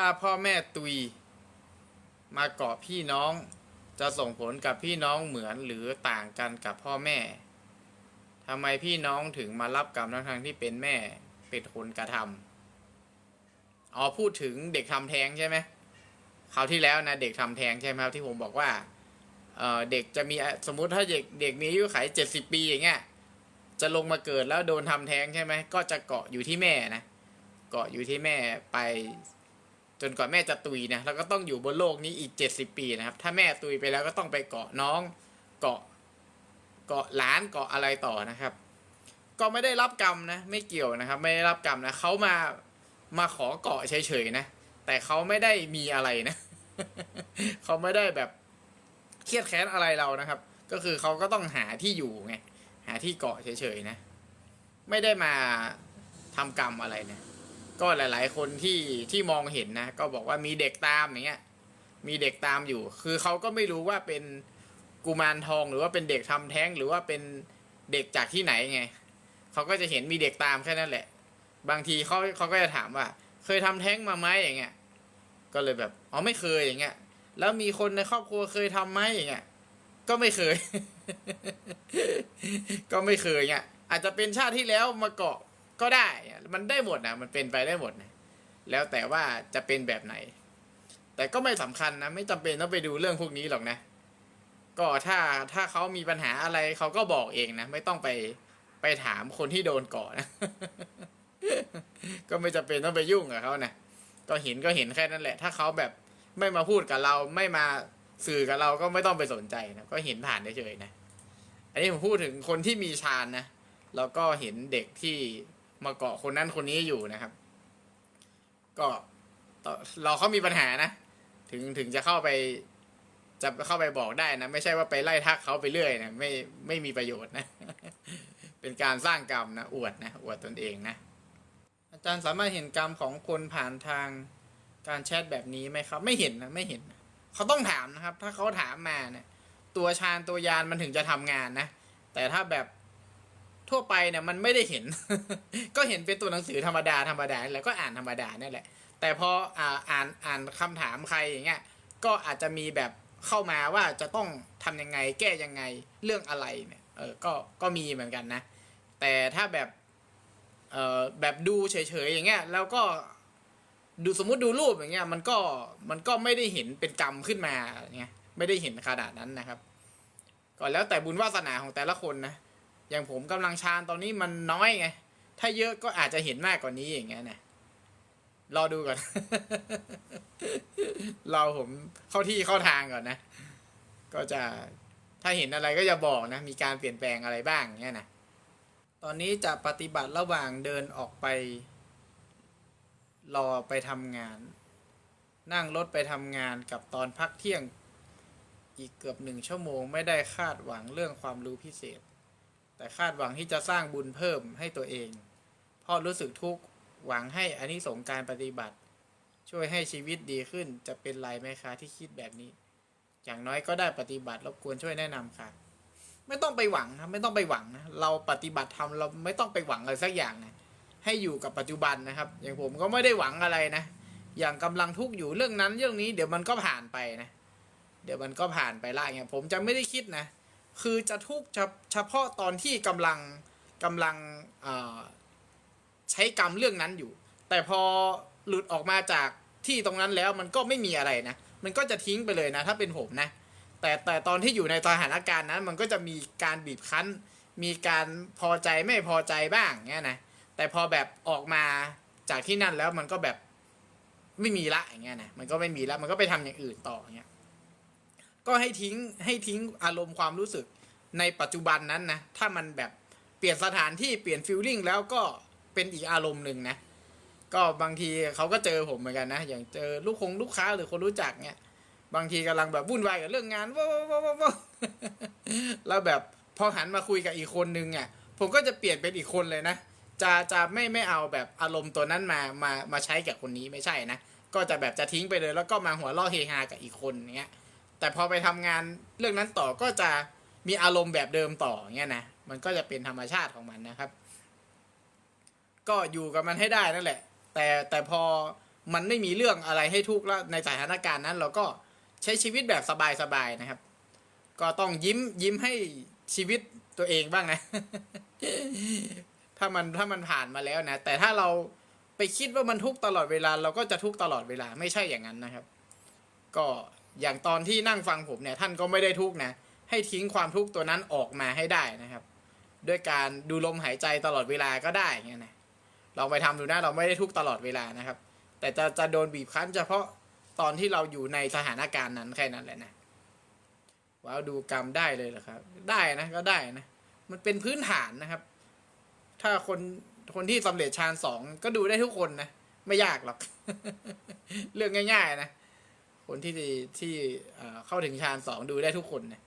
ถ้าพ่อแม่ตุย มาเกาะพี่น้อง จะส่งผลกับพี่น้องเหมือนหรือต่างกันกับพ่อแม่ทำไมพี่น้องถึงมารับกรรมทั้งทงๆที่เป็นแม่เป็นคนกระทำอ๋อพูดถึงเด็กทำแท้งใช่ไหมคราวที่แล้วนะเด็กทำแท้งใช่ไหมครับที่ผมบอกว่าเเด็กจะมีสมมุติถ้าเด็กเด็กมีอายุขัยเจ็ดสิบปีอย่างเงี้ยจะลงมาเกิดแล้วโดนทำแท้งใช่ไหมก็จะเกาะอยู่ที่แม่นะเกาะอยู่ที่แม่ไป จนกว่าแม่จะตุยนะแล้วก็ต้องอยู่บนโลกนี้อีกเจ็ดสิบปีนะครับ ถ้าแม่ตุยไปแล้วก็ต้องไปเกาะน้องเกาะเกาะหลานเกาะอะไรต่อนะครับ ก็ไม่ได้รับกรรมนะ ไม่เกี่ยวนะครับ ไม่ได้รับกรรมนะเขามามาขอเกาะเฉยๆนะ แต่เขาไม่ได้มีอะไรนะเขาไม่ได้แบบเครียดแค้นอะไรเรานะครับ ก็คือเขาก็ต้องหาที่อยู่ไงหาที่เกาะเฉยๆนะ ไม่ได้มาทำกรรมอะไรนะ ก็หลาย ๆ คนที่ที่มองเห็นนะ ก็บอกว่ามีเด็กตามอย่างเงี้ย มีเด็กตามอยู่ คือเขาก็ไม่รู้ว่าเป็นกุมารทองหรือว่าเป็นเด็กทำแท้งหรือว่าเป็นเด็กจากที่ไหนไงเขาก็จะเห็นมีเด็กตามแค่นั้นแหละ บางทีเขาเขาก็จะถามว่า เคยทำแท้งมาไหมอย่างเงี้ย ก็เลยแบบอ๋อไม่เคยอย่างเงี้ย แล้วมีคนในครอบครัวเคยทำไหมอย่างเงี้ย ก็ไม่เคย ก็ไม่เคยเงี้ยอาจจะเป็นชาติที่แล้วมาเกาะ ก็ได้มันได้หมดนะมันเป็นไปได้หมดนะแล้วแต่ว่าจะเป็นแบบไหน แต่ก็ไม่สำคัญนะไม่จำเป็นต้องไปดูเรื่องพวกนี้หรอกนะ ก็ถ้าถ้าเขามีปัญหาอะไรเขาก็บอกเองนะไม่ต้องไปไปถามคนที่โดนเกาะนะก็ไม่จำเป็นต้องไปยุ่งกับเขานะก็เห็นก็เห็นแค่นั้นแหละ ถ้าเขาแบบไม่มาพูดกับเราไม่มาสื่อกับเราก็ไม่ต้องไปสนใจนะก็เห็นผ่านเฉยๆนะ อันนี้ผมพูดถึงคนที่มีฌานนะแล้วก็เห็นเด็กที่ มาเกาะคนนั้นคนนี้อยู่นะครับ ก็ต่อเราเขามีปัญหานะ ถึงถึงจะเข้าไป จะเข้าไปบอกได้นะ ไม่ใช่ว่าไปไล่ทักเขาไปเรื่อยนะไม่ไม่มีประโยชน์นะ เป็นการสร้างกรรมนะอวดนะอวดตนเองนะ อาจารย์สามารถเห็นกรรมของคนผ่านทางการแชทแบบนี้ไหมครับ ไม่เห็นนะไม่เห็นนะเขาต้องถามนะครับ ถ้าเขาถามมาเนี่ย ตัวชาญตัวยานมันถึงจะทำงานนะ แต่ถ้าแบบ ทั่วไปเนี่ยมันไม่ได้เห็น ก็เห็นเป็นตัวหนังสือธรรมดาธรรมดาแล้วก็อ่านธรรมดานี่แหละ แต่พออ่าอ่านอ่านคำถามใครอย่างเงี้ยก็อาจจะมีแบบเข้ามาว่าจะต้องทำยังไงแก้ยังไงเรื่องอะไรเนี่ยเออก็ก็มีเหมือนกันนะ แต่ถ้าแบบเอ่อแบบดูเฉยๆอย่างเงี้ยแล้วก็ดูสมมุติดูรูปอย่างเงี้ยมันก็มันก็ไม่ได้เห็นเป็นกรรมขึ้นมาเงี้ยไม่ได้เห็นขนาดนั้นนะครับ ก็แล้วแต่บุญวาสนาของแต่ละคนนะ อย่างผมกำลังชาญตอนนี้มันน้อยไง ถ้าเยอะก็อาจจะเห็นมากกว่านี้อย่างเงี้ยนะรอดูก่อนเราผมเข้าที่เข้าทางก่อนนะ ก็จะถ้าเห็นอะไรก็จะบอกนะ มีการเปลี่ยนแปลงอะไรบ้างเงี้ยนะ ตอนนี้จะปฏิบัติระหว่างเดินออกไป รอไปทำงาน นั่งรถไปทำงานกับตอนพักเที่ยง อีกเกือบหนึ่งชั่วโมงไม่ได้คาดหวังเรื่องความรู้พิเศษ แต่คาดหวังที่จะสร้างบุญเพิ่มให้ตัวเอง เพราะรู้สึกทุกข์หวังให้อานิสงส์การปฏิบัติ ช่วยให้ชีวิตดีขึ้นจะเป็นไรไหมคะที่คิดแบบนี้ อย่างน้อยก็ได้ปฏิบัติรบกวนช่วยแนะนำค่ะ ไม่ต้องไปหวังนะไม่ต้องไปหวังนะเราปฏิบัติทำเราไม่ต้องไปหวังอะไรสักอย่างนะให้อยู่กับปัจจุบันนะครับ อย่างผมก็ไม่ได้หวังอะไรนะ อย่างกำลังทุกข์อยู่เรื่องนั้นเรื่องนี้ เดี๋ยวมันก็ผ่านไปนะ เดี๋ยวมันก็ผ่านไปละเงี้ยผมจะไม่ได้คิดนะ คือจะทุกข์เฉพาะตอนที่กำลังกำลังใช้กรรมเรื่องนั้นอยู่ แต่พอหลุดออกมาจากที่ตรงนั้นแล้วมันก็ไม่มีอะไรนะ มันก็จะทิ้งไปเลยนะ ถ้าเป็นผมนะ แต่แต่ตอนที่อยู่ในสถานการณ์นั้น มันก็จะมีการบีบคั้น มีการพอใจไม่พอใจบ้างเงี้ยนะ แต่พอแบบออกมาจากที่นั่นแล้วมันก็แบบไม่มีละอย่างเงี้ยนะ มันก็ไม่มีละ มันก็ไปทำอย่างอื่นต่ออย่างเงี้ย ก็ให้ทิ้งให้ทิ้งอารมณ์ความรู้สึก ในปัจจุบันนั้นนะ ถ้ามันแบบเปลี่ยนสถานที่เปลี่ยนฟิลลิ่งแล้วก็เป็นอีกอารมณ์หนึ่งนะ ก็บางทีเขาก็เจอผมเหมือนกันนะ อย่างเจอลูกคงลูกค้าหรือคนรู้จักเนี่ย บางทีกำลังแบบวุ่นวายกับเรื่องงานว้าวว้าวว้าวแล้วแบบพอหันมาคุยกับอีกคนนึงอะผมก็จะเปลี่ยนเป็นอีกคนเลยนะ จะจะไม่ไม่เอาแบบอารมณ์ตัวนั้นมามามาใช้กับคนนี้ไม่ใช่นะ ก็จะแบบจะทิ้งไปเลย แล้วก็มาหัวล่อเฮฮากับอีกคนเนี้ย แต่พอไปทำงานเรื่องนั้นต่อก็จะ มีอารมณ์แบบเดิมต่อเงี้ยนะมันก็จะเป็นธรรมชาติของมันนะครับ ก็อยู่กับมันให้ได้นั่นแหละ แต่แต่พอมันไม่มีเรื่องอะไรให้ทุกข์แล้วในสถานการณ์นั้น เราก็ใช้ชีวิตแบบสบายๆนะครับ ก็ต้องยิ้มยิ้มให้ชีวิตตัวเองบ้างนะ ถ้ามันถ้ามันผ่านมาแล้วนะ แต่ถ้าเราไปคิดว่ามันทุกข์ตลอดเวลา เราก็จะทุกข์ตลอดเวลาไม่ใช่อย่างนั้นนะครับ ก็อย่างตอนที่นั่งฟังผมเนี่ย ท่านก็ไม่ได้ทุกข์นะ ให้ทิ้งความทุกข์ตัวนั้นออกมาให้ได้นะครับ ด้วยการดูลมหายใจตลอดเวลาก็ได้เงี้ยนะลองไปทำดูนะเราไม่ได้ทุกตลอดเวลานะครับ แต่จะจะโดนบีบคั้น เฉพาะตอนที่เราอยู่ในสถานการณ์นั้นแค่นั้นแหละนะว้าวดูกรรมได้เลยเหรอครับ ได้นะก็ได้นะ มันเป็นพื้นฐานนะครับ ถ้าคนคนที่สำเร็จฌานสองก็ดูได้ทุกคนนะไม่ยากหรอก เรื่องง่าย ๆ นะ คนที่ที่เอ่อเข้าถึงฌานสองดูได้ทุกคนนะ